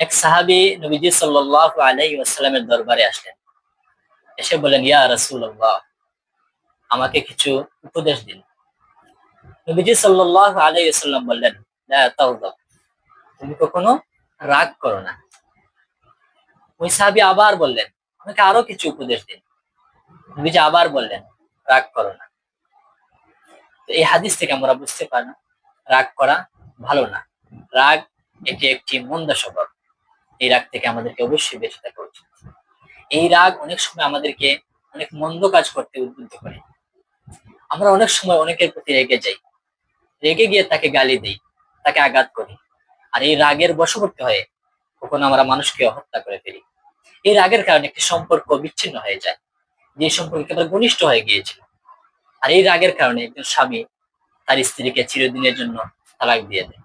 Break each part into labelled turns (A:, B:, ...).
A: এক সাহাবি নবীজি সাল্লাহ আলাই ওয়াসাল্লামের দরবারে আসলেন। এসে বলেন ইয়া রাসূলুল্লাহ, আমাকে কিছু উপদেশ দিন। নবীজি সাল্লাহ আলাই ওয়াসাল্লাম বললেন তুমি কখনো রাগ করো না। ওই সাহাবি আবার বললেন, আমাকে আরও কিছু উপদেশ দিন। নবীজি আবার বললেন, রাগ করো না। এই হাদিস থেকে আমরা বুঝতে পারলাম, রাগ করা ভালো না। রাগ এটি একটি মন্দ স্বভাব। এই রাগ থেকে আমাদেরকে অবশ্যই বেঁচে থাকা উচিত। এই রাগ অনেক সময় আমাদেরকে অনেক মন্দ কাজ করতে উদ্বুদ্ধ করে। আমরা অনেক সময় অনেকের প্রতি রেগে যাই। রেগে গিয়ে তাকে গালি দিই, তাকে আঘাত করি। আর এই রাগের বশবর্তী হয়ে কখনো আমরা মানুষকে হত্যা করে ফেলি। এই রাগের কারণে একটি সম্পর্ক বিচ্ছিন্ন হয়ে যায়। যে সম্পর্ক একেবারে ঘনিষ্ঠ হয়ে গিয়েছিল আর এই রাগের কারণে একজন স্বামী তার স্ত্রীকে চিরদিনের জন্য তালাক দিয়ে দেয়।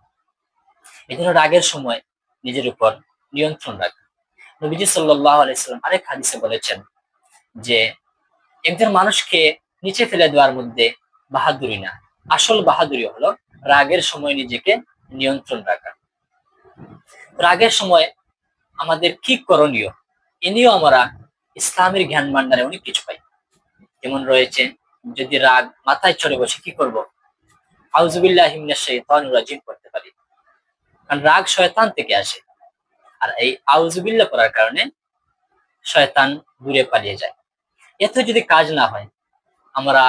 A: এই জন্য রাগের সময় নিজের উপর নিয়ন্ত্রণ রাখা। নবীজি সাল্লাহ আলাইসাল্লাম আরেক হাদিসে বলেছেন যে, একজন মানুষকে নিচে ফেলে দেওয়ার মধ্যে বাহাদুরি না। আসল বাহাদুরি হলো রাগের সময় নিজেকে নিয়ন্ত্রণ রাখা। রাগের সময় আমাদের কি করণীয়? এ নিয়েও আমরা ইসলামের জ্ঞান ভান্ডারে অনেক কিছু পাই। যেমন রয়েছে, যদি রাগ মাথায় চড়ে বসে কি করব? আউজুবিল্লাহ হিমনা শৈতান রাজিম করতে পারি। কারণ রাগ শয়তান থেকে আসে। আর এই আউজুবিল্লা করার কারণে শয়তান দূরে পালিয়ে যায়। এত যদি কাজ না হয়, আমরা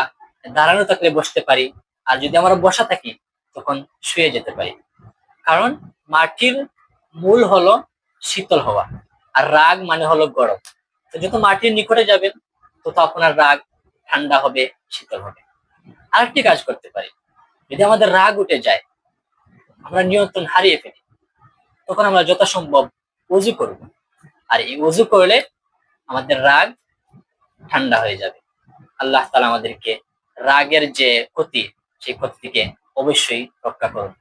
A: দাঁড়ানো থাকলে বসতে পারি, আর যদি আমরা বসা থাকি, তখন শুয়ে যেতে পারি। কারণ মাটির মূল হলো শীতল হওয়া, আর রাগ মানে হলো গরম। তো যত মাটির নিকটে যাবেন, তত আপনার রাগ ঠান্ডা হবে, শীতল হবে। আরেকটি কাজ করতে পারি। যদি আমাদের রাগ উঠে যায়, আমরা নিয়ন্ত্রণ হারিয়ে ফেলি, তখন আমরা যথাসম্ভব অজু করব। আর এই অজু করলে আমাদের রাগ ঠান্ডা হয়ে যাবে। আল্লাহ তালা আমাদেরকে রাগের যে ক্ষতি, সেই ক্ষতি থেকে অবশ্যই রক্ষা করুন।